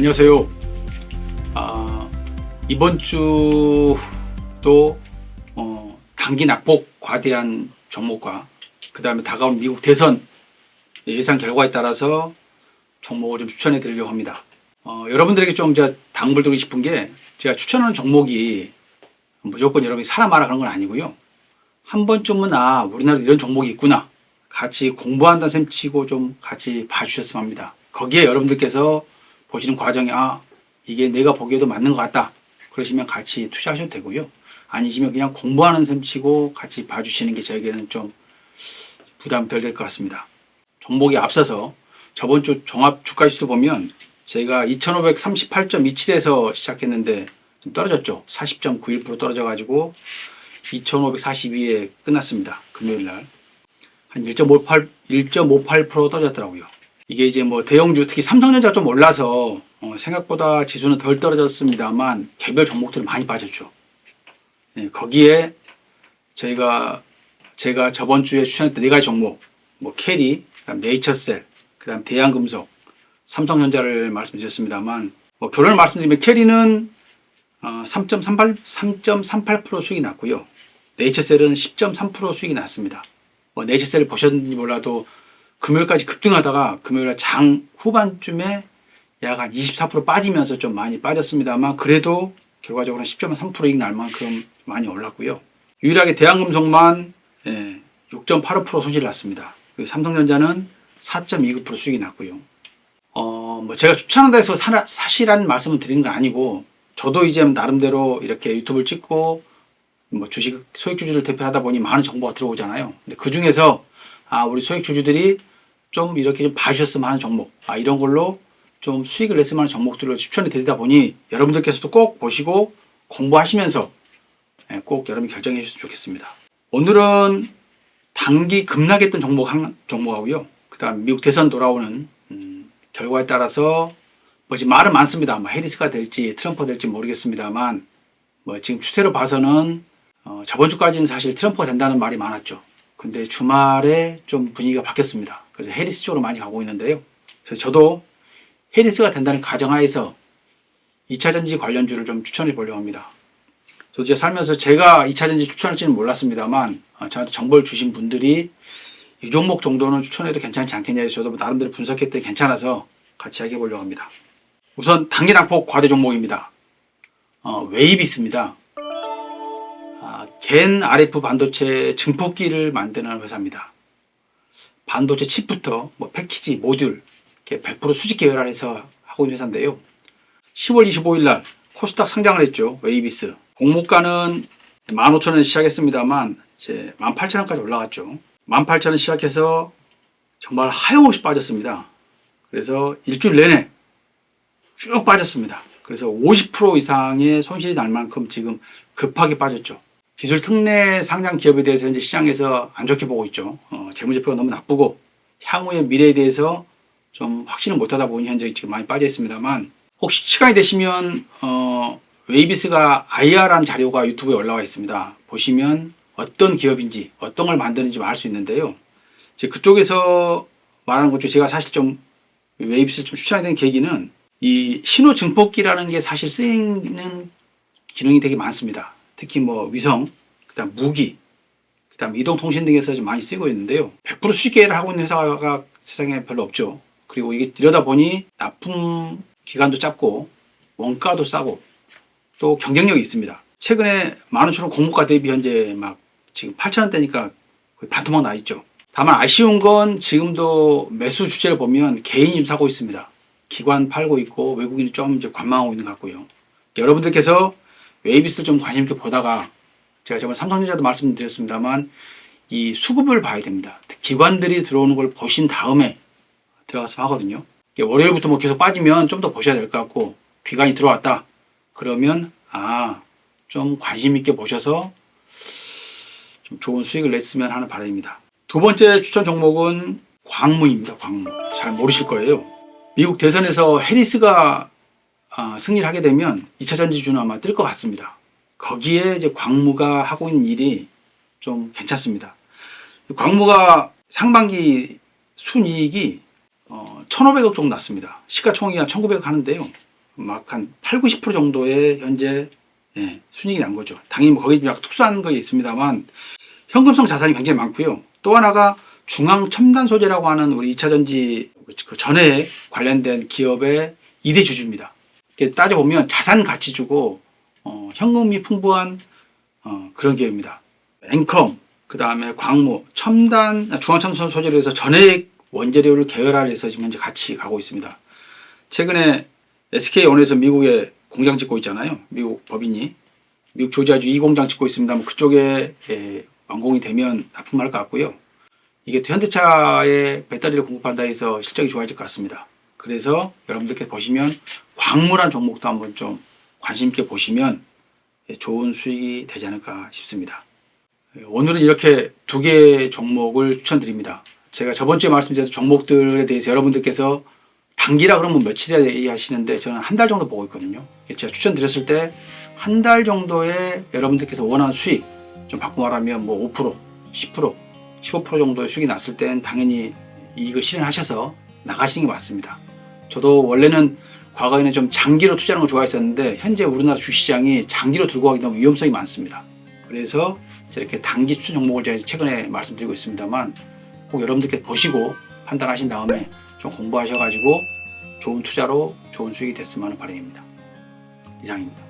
안녕하세요. 아, 이번 주도 어, 단기 낙폭 과대한 종목과 그 다음에 다가온 미국 대선 예상 결과에 따라서 종목을 좀 추천해 드리려고 합니다. 어, 여러분들에게 좀 제가 당부를 드리고 싶은 게 제가 추천하는 종목이 무조건 여러분이 사라 마라 그런 건 아니고요. 한 번쯤은 아 우리나라에 이런 종목이 있구나 같이 공부한다는 셈 치고 좀 같이 봐주셨으면 합니다. 거기에 여러분들께서 보시는 과정이 아 이게 내가 보기에도 맞는 것 같다 그러시면 같이 투자하셔도 되고요. 아니시면 그냥 공부하는 셈 치고 같이 봐주시는 게 저에게는 좀 부담 덜 될 것 같습니다. 종목이 앞서서 저번 주 종합 주가 지수 보면 제가 2538.27에서 시작했는데 좀 떨어졌죠. 40.91% 떨어져 가지고 2542에 끝났습니다. 금요일 날. 한 1.58, 1.58% 떨어졌더라고요. 이게 이제 뭐 대형주, 특히 삼성전자 좀 올라서 어, 생각보다 지수는 덜 떨어졌습니다만 개별 종목들은 많이 빠졌죠. 예, 거기에 저희가 제가 저번 주에 추천했던 네 가지 종목, 뭐 캐리, 그다음 네이처셀, 그다음 대양금속, 삼성전자를 말씀드렸습니다만 뭐 결론을 말씀드리면 캐리는 어, 3.38 3.38% 수익이 났고요. 네이처셀은 10.3% 수익이 났습니다. 뭐 네이처셀을 보셨는지 몰라도 금요일까지 급등하다가 금요일 장 후반쯤에 약 한 24% 빠지면서 좀 많이 빠졌습니다만 그래도 결과적으로 10.3% 이익 날 만큼 많이 올랐고요. 유일하게 대한금속만 예, 6.85% 손실을 났습니다. 삼성전자는 4.29% 수익이 났고요. 어, 뭐 제가 추천한다 해서 사, 사실한 말씀을 드리는 건 아니고 저도 이제 나름대로 이렇게 유튜브를 찍고 뭐 주식 소액 주주를 대표하다 보니 많은 정보가 들어오잖아요. 근데 그 중에서 아 우리 소액 주주들이 좀 이렇게 좀 봐주셨으면 하는 종목, 아 이런 걸로 좀 수익을 냈으면 하는 종목들을 추천해 드리다 보니 여러분들께서도 꼭 보시고 공부하시면서 예, 꼭 여러분이 결정해 주셨으면 좋겠습니다. 오늘은 단기 급락했던 종목 한 종목하고요. 그다음 미국 대선 돌아오는 음, 결과에 따라서 뭐 지금 말은 많습니다. 뭐 해리스가 될지 트럼프가 될지 모르겠습니다만 뭐 지금 추세로 봐서는 어, 저번 주까지는 사실 트럼프가 된다는 말이 많았죠. 근데 주말에 좀 분위기가 바뀌었습니다. 그래서 해리스 쪽으로 많이 가고 있는데요. 그래서 저도 해리스가 된다는 가정하에서 2차 전지 관련주를 좀 추천해 보려고 합니다. 저도 제 살면서 제가 2차 전지 추천할지는 몰랐습니다만 어, 저한테 정보를 주신 분들이 이 종목 정도는 추천해도 괜찮지 않겠냐 해서 저도 나름대로 분석했더니 괜찮아서 같이 하게 보려고 합니다. 우선 단기 낙폭 과대 종목입니다. 어, 웨이비스입니다. 아, 겐 RF 반도체 증폭기를 만드는 회사입니다. 반도체 칩부터 뭐 패키지, 모듈, 이렇게 100% 수직 계열화해서 하고 있는 회사인데요. 10월 25일 날 코스닥 상장을 했죠. 웨이비스. 공모가는 15,000원 시작했습니다만 이제 18,000원까지 올라갔죠. 18,000원 시작해서 정말 하염없이 빠졌습니다. 그래서 일주일 내내 쭉 빠졌습니다. 그래서 50% 이상의 손실이 날 만큼 지금 급하게 빠졌죠. 기술 특례 상장 기업에 대해서 이제 시장에서 안 좋게 보고 있죠. 어, 재무제표가 너무 나쁘고 향후의 미래에 대해서 좀 확신을 못하다 보니 현재 지금 많이 빠져 있습니다만 혹시 시간이 되시면 어, 웨이비스가 IR한 자료가 유튜브에 올라와 있습니다. 보시면 어떤 기업인지 어떤 걸 만드는지 알 수 있는데요. 그쪽에서 말하는 것 중에 제가 사실 좀 웨이비스를 좀 추천하게 된 계기는 이 신호 증폭기라는 게 사실 쓰이는 기능이 되게 많습니다. 특히 뭐 위성, 그다음 무기, 그다음 이동통신 등에서 좀 많이 쓰이고 있는데요. 100% 수익계를 하고 있는 회사가 세상에 별로 없죠. 그리고 이게 들여다 보니 납품 기간도 짧고 원가도 싸고 또 경쟁력이 있습니다. 최근에 만 원처럼 공모가 대비 현재 막 지금 8천 원대니까 거의 반토막 나 있죠. 다만 아쉬운 건 지금도 매수 주체를 보면 개인이 좀 사고 있습니다. 기관 팔고 있고 외국인이 좀 이제 관망하고 있는 것 같고요. 여러분들께서 웨이비스 좀 관심 있게 보다가 제가 저번 삼성전자도 말씀드렸습니다만 이 수급을 봐야 됩니다. 기관들이 들어오는 걸 보신 다음에 들어가서 하거든요. 월요일부터 뭐 계속 빠지면 좀 더 보셔야 될 것 같고 기관이 들어왔다. 그러면 아 좀 관심 있게 보셔서 좀 좋은 수익을 냈으면 하는 바람입니다. 두 번째 추천 종목은 광무입니다. 광무. 잘 모르실 거예요. 미국 대선에서 해리스가 아, 승리를 하게 되면 2차 전지주는 아마 뜰 것 같습니다. 거기에 이제 광무가 하고 있는 일이 좀 괜찮습니다. 광무가 상반기 순이익이 어, 1,500억 정도 났습니다. 시가총액이 한 1,900억 하는데요. 막 한 8, 90% 정도의 현재 예, 순이익이 난 거죠. 당연히 뭐 거기 약 특수한 거 있습니다만 현금성 자산이 굉장히 많고요. 또 하나가 중앙 첨단 소재라고 하는 우리 2차 전지 그 전에 관련된 기업의 2대 주주입니다. 따져보면 자산 가치 주고 어, 현금이 풍부한 어, 그런 기업입니다. 앵컴, 그 다음에 광무, 첨단, 중앙첨단 소재로 해서 전액 원재료를 계열화해서 지금 현재 같이 가고 있습니다. 최근에 SK온에서 미국에 공장 짓고 있잖아요. 미국 법인이. 미국 조지아주 이 공장 짓고 있습니다. 뭐 그쪽에 에, 완공이 되면 납품할 것 같고요. 이게 또 현대차에 배터리를 공급한다 해서 실적이 좋아질 것 같습니다. 그래서 여러분들께 보시면 광물한 종목도 한번 좀 관심 있게 보시면 예, 좋은 수익이 되지 않을까 싶습니다. 예, 오늘은 이렇게 두 개의 종목을 추천드립니다. 제가 저번 주에 말씀드렸던 종목들에 대해서 여러분들께서 단기라 그러면 며칠이야 하시는데 저는 한 달 정도 보고 있거든요. 제가 추천드렸을 때 한 달 정도의 여러분들께서 원하는 수익 좀 바꿔 말하면 뭐 5%, 10%, 15% 정도의 수익이 났을 땐 당연히 이익을 실현하셔서 나가시는 게 맞습니다. 저도 원래는 과거에는 좀 장기로 투자하는 걸 좋아했었는데 현재 우리나라 주시장이 장기로 들고 가기 너무 위험성이 많습니다. 그래서 저렇게 단기 추천 종목을 제가 최근에 말씀드리고 있습니다만 꼭 여러분들께 보시고 판단하신 다음에 좀 공부하셔가지고 좋은 투자로 좋은 수익이 됐으면 하는 바람입니다. 이상입니다.